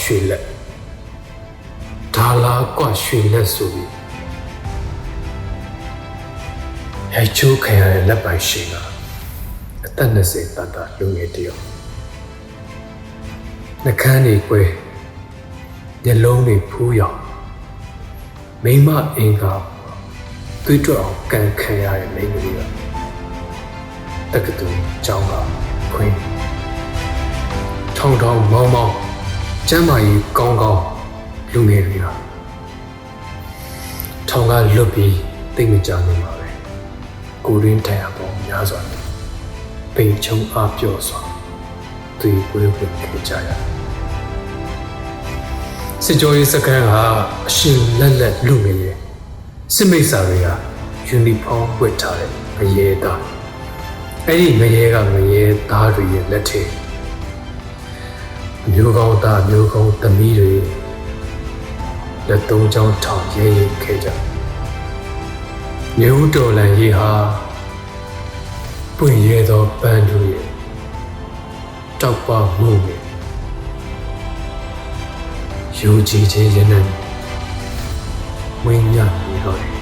ရွှေလက်ဒါလားကွာရွှေလက်ဆိုပြီးရိုက်ချိုးခံရတဲ့လက်ပိုင်ရှင်ကအသက်20တတ်တာလူငယ်တယောက်နှကန်းတွေကွဲမျက်လုံးတွေဖူးရောင်မိမအင်္ဂါတွေးကြောက်အောင်ကန်ခံရတဲ့မိန်းကလေးကတက္ကသိုလ်ကျောင်းကခွင်းထောင်ထောင်မောင်းမောင်း ကျမ်းမာရေးကောင်းကောင်းလူငယ်တွေကထောင်ကလွတ်ပြီးတိတ်မကြနေပါပဲကိုရင်းထိုင်ရပေါ်များစွာနဲ့ပိန်ချုံအားပြော့စွာတွေ့ဝဲဝင်ခဲ့ကြရတယ်စစ်ကြောရေးစခန်းကအရှင်လက်လက်လူငယ်ရဲ့စစ်မိတ်ဆာတွေကယူနီဖောင်းဝတ်ထားတဲ့ငရဲသားအဲ့ဒီငရဲကငရဲသားတွေရဲ့လက်ထဲအ မျိုးကောင်းသားအမျိုးကောင်းသမီးတွေလက်သုံးချောင်းထောင်ရဲရဲခဲ့ကြမြို့တော်လန်ရေးဟာပွင့်ရဲသောပန်းတို့ရဲ့တောက်ပမှုနဲ့ယူကြည်ခြင်းရနေဝင်းညနေတော့တယ်